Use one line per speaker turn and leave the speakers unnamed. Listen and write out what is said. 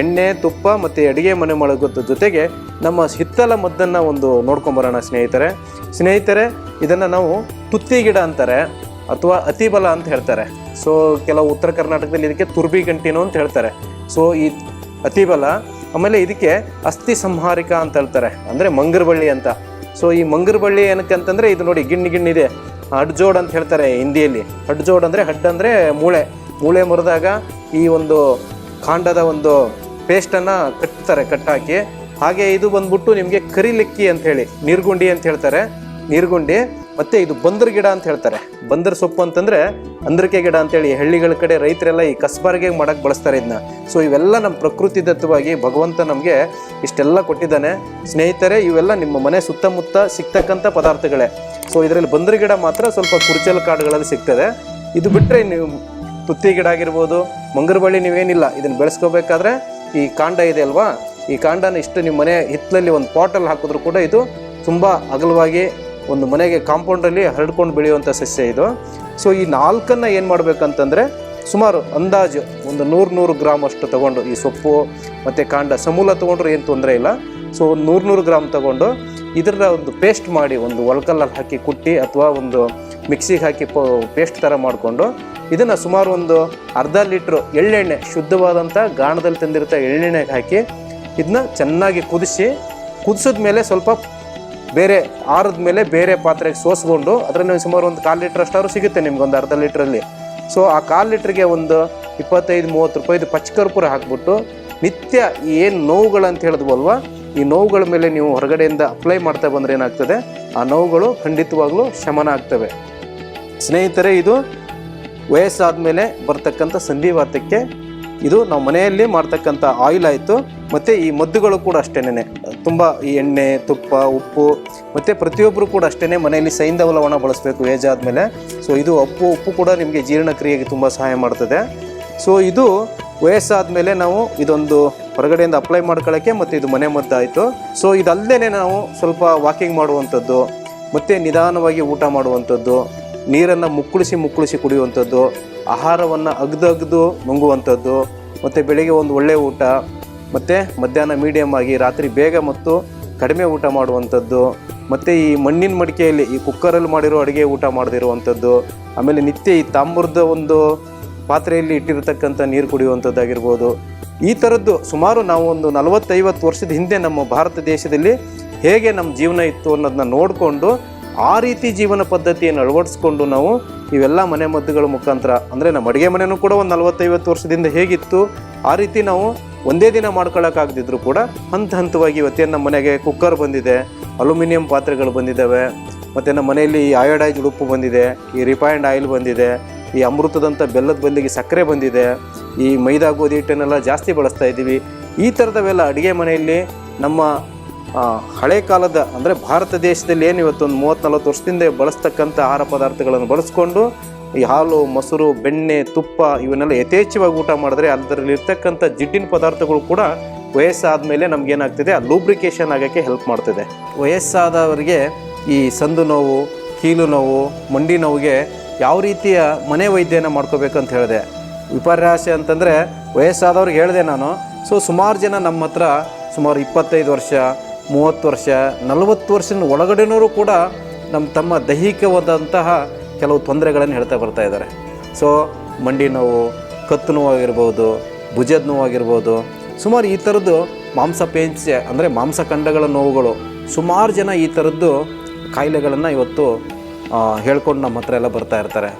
ಎಣ್ಣೆ, ತುಪ್ಪ ಮತ್ತು ಅಡುಗೆ ಮನೆ ಮಾಡೋದ್ರ ಜೊತೆಗೆ ನಮ್ಮ ಹಿತ್ತಲ ಮದ್ದನ್ನು ಒಂದು ನೋಡ್ಕೊಂಬರೋಣ ಸ್ನೇಹಿತರೆ. ಸ್ನೇಹಿತರೆ, ಇದನ್ನು ನಾವು ತುತ್ತಿ ಗಿಡ ಅಂತಾರೆ ಅಥವಾ ಅತಿಬಲ ಅಂತ ಹೇಳ್ತಾರೆ. ಸೊ ಕೆಲವು ಉತ್ತರ ಕರ್ನಾಟಕದಲ್ಲಿ ಇದಕ್ಕೆ ತುರ್ಬಿ ಗಂಟಿನೋ ಅಂತ ಹೇಳ್ತಾರೆ. ಸೊ ಈ ಅತಿಬಲ, ಆಮೇಲೆ ಇದಕ್ಕೆ ಅಸ್ಥಿ ಸಂಹಾರಿಕ ಅಂತ ಹೇಳ್ತಾರೆ. ಅಂದರೆ ಮಂಗರಬಳ್ಳಿ ಅಂತ. ಸೊ ಈ ಮಂಗರಬಳ್ಳಿ ಏನಕ್ಕೆ ಅಂತಂದರೆ ಇದು ನೋಡಿ ಗಿಣ್ಣು ಗಿಣ್ಣಿದೆ ಅಡ್ಜೋಡ್ ಅಂತ ಹೇಳ್ತಾರೆ ಹಿಂದಿಯಲ್ಲಿ. ಅಡ್ಜೋಡ್ ಅಂದರೆ ಹಡ್ ಅಂದರೆ ಮೂಳೆ. ಮೂಳೆ ಮುರಿದಾಗ ಈ ಒಂದು ಕಾಂಡದ ಒಂದು ಪೇಸ್ಟನ್ನು ಕಟ್ತಾರೆ, ಕಟ್ಟಾಕಿ. ಹಾಗೆ ಇದು ಬಂದ್ಬಿಟ್ಟು ನಿಮಗೆ ಕರಿಲಿಕ್ಕಿ ಅಂತ ಹೇಳಿ, ನೀರ್ಗುಂಡಿ ಅಂತ ಹೇಳ್ತಾರೆ. ನೀರ್ಗುಂಡಿ, ಮತ್ತು ಇದು ಬಂದರ್ ಗಿಡ ಅಂತ ಹೇಳ್ತಾರೆ. ಬಂದರ್ ಸೊಪ್ಪು ಅಂತಂದರೆ ಅಂದ್ರಕೆ ಗಿಡ ಅಂತೇಳಿ, ಹಳ್ಳಿಗಳ ಕಡೆ ರೈತರೆಲ್ಲ ಈ ಕಸ್ಬಾರ್ಗೆ ಮಾಡೋಕ್ಕೆ ಬಳಸ್ತಾರೆ ಇದನ್ನ ಸೊ ಇವೆಲ್ಲ ನಮ್ಮ ಪ್ರಕೃತಿ ದತ್ತವಾಗಿ ಭಗವಂತ ನಮಗೆ ಇಷ್ಟೆಲ್ಲ ಕೊಟ್ಟಿದ್ದಾನೆ. ಸ್ನೇಹಿತರೆ, ಇವೆಲ್ಲ ನಿಮ್ಮ ಮನೆ ಸುತ್ತಮುತ್ತ ಸಿಗ್ತಕ್ಕಂಥ ಪದಾರ್ಥಗಳೇ. ಸೊ ಇದರಲ್ಲಿ ಬಂದರ್ ಗಿಡ ಮಾತ್ರ ಸ್ವಲ್ಪ ಕುರ್ಚಲ್ ಕಾಡುಗಳಲ್ಲಿ ಸಿಗ್ತದೆ. ಇದು ಬಿಟ್ಟರೆ ನೀವು ತುತ್ತಿ ಗಿಡ ಆಗಿರ್ಬೋದು ಮಂಗರಬಳ್ಳಿ ನೀವೇನಿಲ್ಲ, ಇದನ್ನು ಬೆಳೆಸ್ಕೋಬೇಕಾದ್ರೆ ಈ ಕಾಂಡ ಇದೆ ಅಲ್ವಾ? ಈ ಕಾಂಡನ ಇಷ್ಟು ನಿಮ್ಮ ಮನೆ ಹಿತ್ತಲಲ್ಲಿ ಒಂದು ಪಾಟಲ್ಲಿ ಹಾಕಿದ್ರು ಕೂಡ ಇದು ತುಂಬ ಅಗಲವಾಗಿ ಒಂದು ಮನೆಗೆ ಕಾಂಪೌಂಡಲ್ಲಿ ಹರಡ್ಕೊಂಡು ಬೆಳೆಯುವಂಥ ಸಸ್ಯ ಇದು. ಸೊ ಈ ನಾಲ್ಕನ್ನು ಏನು ಮಾಡಬೇಕಂತಂದರೆ ಸುಮಾರು ಅಂದಾಜು ಒಂದು ನೂರು ನೂರು ಗ್ರಾಮ್ ಅಷ್ಟು ತಗೊಂಡು ಈ ಸೊಪ್ಪು ಮತ್ತು ಕಾಂಡ ಸಮೂಲ ತೊಗೊಂಡ್ರೆ ಏನು ತೊಂದರೆ ಇಲ್ಲ. ಸೊ ಒಂದು ನೂರು ನೂರು ಗ್ರಾಮ್ ತೊಗೊಂಡು ಇದರ ಒಂದು ಪೇಸ್ಟ್ ಮಾಡಿ ಒಂದು ಒಳಕಲ್ಲಲ್ಲಿ ಹಾಕಿ ಕುಟ್ಟಿ ಅಥವಾ ಒಂದು ಮಿಕ್ಸಿಗೆ ಹಾಕಿ ಪೇಸ್ಟ್ ಥರ ಮಾಡಿಕೊಂಡು ಇದನ್ನು ಸುಮಾರು ಒಂದು ಅರ್ಧ ಲೀಟ್ರ್ ಎಳ್ಳೆಣ್ಣೆ ಶುದ್ಧವಾದಂಥ ಗಾಣದಲ್ಲಿ ತಂದಿರ್ತ ಎಳ್ಳೆಣ್ಣೆಗೆ ಹಾಕಿ ಇದನ್ನ ಚೆನ್ನಾಗಿ ಕುದಿಸಿ, ಕುದಿಸಿದ ಮೇಲೆ ಸ್ವಲ್ಪ ಬೇರೆ ಆರದ ಮೇಲೆ ಬೇರೆ ಪಾತ್ರೆಗೆ ಸೋಸ್ಕೊಂಡು ಅದರಲ್ಲಿ ಸುಮಾರು ಒಂದು ಕಾಲು ಲೀಟ್ರ್ ಅಷ್ಟಾದ್ರೂ ಸಿಗುತ್ತೆ ನಿಮ್ಗೆ ಒಂದು ಅರ್ಧ ಲೀಟ್ರಲ್ಲಿ. ಸೊ ಆ ಕಾಲು ಲೀಟ್ರಿಗೆ ಒಂದು ಇಪ್ಪತ್ತೈದು, ಮೂವತ್ತು ರೂಪಾಯಿದು ಪಚ್ಚಕರ್ಪೂರ ಹಾಕ್ಬಿಟ್ಟು ನಿತ್ಯ ಏನು ನೋವುಗಳಂತ ಹೇಳಿದ್ವಲ್ವ, ಈ ನೋವುಗಳ ಮೇಲೆ ನೀವು ಹೊರಗಡೆಯಿಂದ ಅಪ್ಲೈ ಮಾಡ್ತಾ ಬಂದರೆ ಏನಾಗ್ತದೆ? ಆ ನೋವುಗಳು ಖಂಡಿತವಾಗ್ಲೂ ಶಮನ ಆಗ್ತವೆ. ಸ್ನೇಹಿತರೆ, ಇದು ವಯಸ್ಸಾದ ಮೇಲೆ ಬರ್ತಕ್ಕಂಥ ಸಂಧಿವಾತಕ್ಕೆ ಇದು ನಾವು ಮನೆಯಲ್ಲಿ ಮಾಡ್ತಕ್ಕಂಥ ಆಯಿಲ್ ಆಯಿತು. ಮತ್ತು ಈ ಮದ್ದುಗಳು ಕೂಡ ಅಷ್ಟೇನೆ ತುಂಬ ಈ ಎಣ್ಣೆ, ತುಪ್ಪ, ಉಪ್ಪು, ಮತ್ತು ಪ್ರತಿಯೊಬ್ಬರು ಕೂಡ ಅಷ್ಟೇ ಮನೆಯಲ್ಲಿ ಸೈಂಧವ ಲವಣ ಬಳಸಬೇಕು ಏಜ್ ಆದಮೇಲೆ ಸೊ ಇದು ಉಪ್ಪು ಉಪ್ಪು ಕೂಡ ನಿಮಗೆ ಜೀರ್ಣಕ್ರಿಯೆಗೆ ತುಂಬ ಸಹಾಯ ಮಾಡ್ತದೆ. ಸೊ ಇದು ವಯಸ್ಸಾದ ಮೇಲೆ ನಾವು ಇದೊಂದು ಹೊರಗಡೆಯಿಂದ ಅಪ್ಲೈ ಮಾಡ್ಕೊಳ್ಳೋಕ್ಕೆ ಮತ್ತು ಇದು ಮನೆ ಮದ್ದಾಯಿತು. ಸೊ ಇದಲ್ಲದೆ ನಾವು ಸ್ವಲ್ಪ ವಾಕಿಂಗ್ ಮಾಡುವಂಥದ್ದು, ಮತ್ತು ನಿಧಾನವಾಗಿ ಊಟ ಮಾಡುವಂಥದ್ದು ನೀರನ್ನು ಮುಕ್ಕಳಿಸಿ ಮುಕ್ಕಳಿಸಿ ಕುಡಿಯುವಂಥದ್ದು, ಆಹಾರವನ್ನು ಅಗ್ದಗ್ದು ಅಗ್ದು ನುಂಗುವಂಥದ್ದು, ಮತ್ತು ಬೆಳಿಗ್ಗೆ ಒಂದು ಒಳ್ಳೆಯ ಊಟ, ಮತ್ತು ಮಧ್ಯಾಹ್ನ ಮೀಡಿಯಮ್ ಆಗಿ ರಾತ್ರಿ ಬೇಗ ಮತ್ತು ಕಡಿಮೆ ಊಟ ಮಾಡುವಂಥದ್ದು, ಮತ್ತು ಈ ಮಣ್ಣಿನ ಮಡಿಕೆಯಲ್ಲಿ, ಈ ಕುಕ್ಕರಲ್ಲಿ ಮಾಡಿರೋ ಅಡುಗೆ ಊಟ ಮಾಡದಿರುವಂಥದ್ದು, ಆಮೇಲೆ ನಿತ್ಯ ಈ ತಾಮ್ರದ ಒಂದು ಪಾತ್ರೆಯಲ್ಲಿ ಇಟ್ಟಿರತಕ್ಕಂಥ ನೀರು ಕುಡಿಯುವಂಥದ್ದಾಗಿರ್ಬೋದು. ಈ ಥರದ್ದು ಸುಮಾರು ನಾವು ಒಂದು ನಲವತ್ತೈವತ್ತು ವರ್ಷದ ಹಿಂದೆ ನಮ್ಮ ಭಾರತ ದೇಶದಲ್ಲಿ ಹೇಗೆ ನಮ್ಮ ಜೀವನ ಇತ್ತು ಅನ್ನೋದನ್ನ ನೋಡಿಕೊಂಡು ಆ ರೀತಿ ಜೀವನ ಪದ್ಧತಿಯನ್ನು ಅಳವಡಿಸ್ಕೊಂಡು ನಾವು ಇವೆಲ್ಲ ಮನೆ ಮದ್ದುಗಳ ಮುಖಾಂತರ, ಅಂದರೆ ನಮ್ಮ ಅಡುಗೆ ಮನೆಯೂ ಕೂಡ ಒಂದು ನಲವತ್ತೈವತ್ತು ವರ್ಷದಿಂದ ಹೇಗಿತ್ತು, ಆ ರೀತಿ ನಾವು ಒಂದೇ ದಿನ ಮಾಡ್ಕೊಳ್ಳೋಕ್ಕಾಗದಿದ್ರು ಕೂಡ ಹಂತ ಹಂತವಾಗಿ ಇವತ್ತೇನು ನಮ್ಮ ಮನೆಗೆ ಕುಕ್ಕರ್ ಬಂದಿದೆ, ಅಲ್ಯೂಮಿನಿಯಂ ಪಾತ್ರೆಗಳು ಬಂದಿದ್ದಾವೆ, ಮತ್ತು ನಮ್ಮ ಮನೆಯಲ್ಲಿ ಈ ಅಯೋಡೈಸ್ಡ್ ಉಡುಪು ಬಂದಿದೆ, ಈ ರಿಫೈನ್ಡ್ ಆಯಿಲ್ ಬಂದಿದೆ, ಈ ಅಮೃತದಂಥ ಬೆಲ್ಲದ ಬದಲಿಗೆ ಸಕ್ಕರೆ ಬಂದಿದೆ, ಈ ಮೈದಾ ಗೋಧಿ ಹಿಟ್ಟನ್ನೆಲ್ಲ ಜಾಸ್ತಿ ಬಳಸ್ತಾ ಇದ್ದೀವಿ. ಈ ಥರದವೆಲ್ಲ ಅಡುಗೆ ಮನೆಯಲ್ಲಿ ನಮ್ಮ ಹಳೆ ಕಾಲದ, ಅಂದರೆ ಭಾರತ ದೇಶದಲ್ಲಿ ಏನು ಇವತ್ತೊಂದು ಮೂವತ್ತು ನಲ್ವತ್ತು ವರ್ಷದಿಂದ ಬಳಸ್ತಕ್ಕಂಥ ಆಹಾರ ಪದಾರ್ಥಗಳನ್ನು ಬಳಸ್ಕೊಂಡು ಈ ಹಾಲು, ಮೊಸರು, ಬೆಣ್ಣೆ, ತುಪ್ಪ ಇವನ್ನೆಲ್ಲ ಯಥೇಚ್ಛವಾಗಿ ಊಟ ಮಾಡಿದ್ರೆ ಅದರಲ್ಲಿ ಇರ್ತಕ್ಕಂಥ ಜಿಡ್ಡಿನ ಪದಾರ್ಥಗಳು ಕೂಡ ವಯಸ್ಸಾದ ಮೇಲೆ ನಮಗೇನಾಗ್ತದೆ? ಆ ಲೂಬ್ರಿಕೇಶನ್ ಆಗೋಕ್ಕೆ ಹೆಲ್ಪ್ ಮಾಡ್ತದೆ. ವಯಸ್ಸಾದವರಿಗೆ ಈ ಸಂದು ನೋವು, ಕೀಲು ನೋವು, ಮಂಡಿ ನೋವಿಗೆ ಯಾವ ರೀತಿಯ ಮನೆ ವೈದ್ಯನ ಮಾಡ್ಕೋಬೇಕಂತ ಹೇಳಿದೆ. ವಿಪರ್ಯಾಸ ಅಂತಂದರೆ ವಯಸ್ಸಾದವ್ರಿಗೆ ಹೇಳಿದೆ ನಾನು. ಸೊ ಸುಮಾರು ಜನ ನಮ್ಮ ಹತ್ರ ಸುಮಾರು ಇಪ್ಪತ್ತೈದು ವರ್ಷ ಮೂವತ್ತು ವರ್ಷ, ನಲವತ್ತು ವರ್ಷದ ಒಳಗಡೆನವರು ಕೂಡ ನಮ್ಮ ತಮ್ಮ ದೈಹಿಕವಾದಂತಹ ಕೆಲವು ತೊಂದರೆಗಳನ್ನು ಹೇಳ್ತಾ ಬರ್ತಾ ಇದ್ದಾರೆ. ಸೊ ಮಂಡಿ ನೋವು, ಕತ್ತು ನೋವಾಗಿರ್ಬೋದು ಭುಜದ ನೋವಾಗಿರ್ಬೋದು ಸುಮಾರು ಈ ಥರದ್ದು ಮಾಂಸ ಪೇಂಚೆ ಅಂದರೆ ಮಾಂಸಖಂಡಗಳ ನೋವುಗಳು, ಸುಮಾರು ಜನ ಈ ಥರದ್ದು ಕಾಯಿಲೆಗಳನ್ನು ಇವತ್ತು ಹೇಳ್ಕೊಂಡು ನಮ್ಮ ಹತ್ರ ಎಲ್ಲ ಬರ್ತಾ ಇರ್ತಾರೆ.